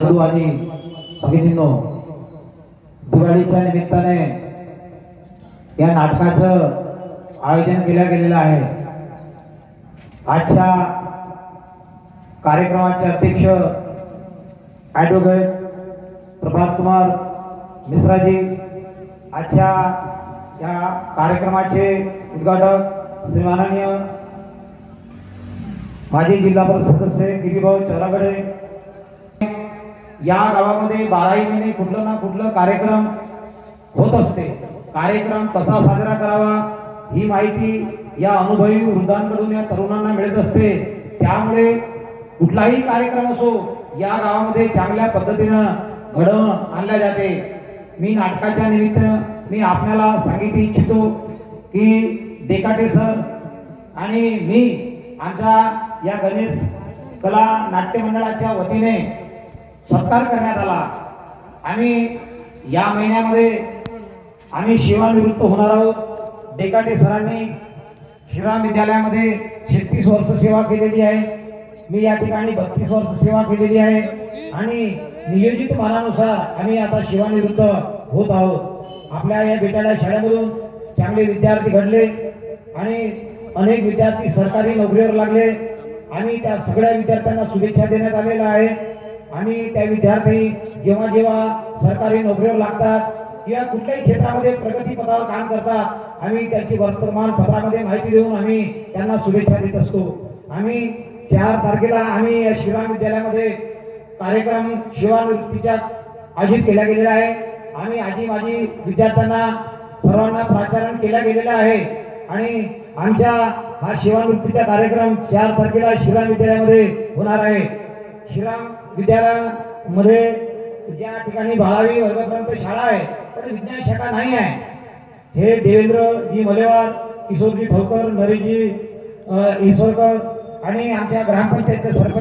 बंधू आणि भगिनींनो दिवाळीच्या निमित्ताने या नाटकाचं आयोजन केलं गेलेलं आहे. आजच्या कार्यक्रमाचे अध्यक्ष ॲडव्होकेट प्रभात कुमार मिश्राजी आजच्या या कार्यक्रमाचे उद्घाटक श्री माननीय माजी जिल्हा परिषद सदस्य गिरीभाऊ चौरागडे या गावामध्ये बाराही महिने कुठलं ना कुठलं कार्यक्रम होत असते. कार्यक्रम कसा साजरा करावा ही माहिती या अनुभवी वृद्धांकडून या तरुणांना मिळत असते. त्यामुळे कुठलाही कार्यक्रम असो या गावामध्ये चांगल्या पद्धतीनं घडवून आणल्या जाते. मी नाटकाच्या निमित्त मी आपल्याला सांगितू इच्छितो की देकाटे सर आणि मी आमच्या या गणेश कला नाट्य मंडळाच्या वतीने सत्कार करण्यात आला. आणि या महिन्यामध्ये आम्ही सेवानिवृत्त होणार आहोत. डेकाटे सरांनी श्रीराम विद्यालयामध्ये छत्तीस वर्ष सेवा केलेली आहे. मी या ठिकाणी बत्तीस वर्ष सेवा केलेली आहे. आणि नियोजित मानानुसार आम्ही आता सेवानिवृत्त होत आहोत. आपल्या या बेटाड्या शाळेमधून चांगले विद्यार्थी घडले आणि अनेक विद्यार्थी सरकारी नोकरीवर लागले आणि त्या सगळ्या विद्यार्थ्यांना शुभेच्छा देण्यात आलेल्या आहे आणि त्या विद्यार्थी जेव्हा जेव्हा सरकारी नोकरीवर लागतात किंवा कुठल्याही क्षेत्रामध्ये प्रगतीपथावर काम करतात आम्ही त्यांची वर्तमानपत्रामध्ये माहिती देऊन आम्ही त्यांना शुभेच्छा देत असतो. आम्ही चार तारखेला आम्ही या शिवा विद्यालयामध्ये कार्यक्रम शिवानिवृत्तीच्या आयोजित केला गेलेला आहे. आम्ही आजी माझी विद्यार्थ्यांना सर्वांना प्राचारण केला गेलेला आहे. आणि आमच्या हा शिवानिवृत्तीचा कार्यक्रम चार तारखेला शिवान विद्यालयामध्ये होणार आहे. श्रीराम विद्यालयामध्ये ज्या ठिकाणी बारावी वर्गापर्यंत शाळा आहे पण विज्ञान शाखा नाही आहे. हे देवेंद्रजी मलेवार किशोरजी ठोकर नरेशजी ईश्वरकर आणि आमच्या ग्रामपंचायतचे सरपंच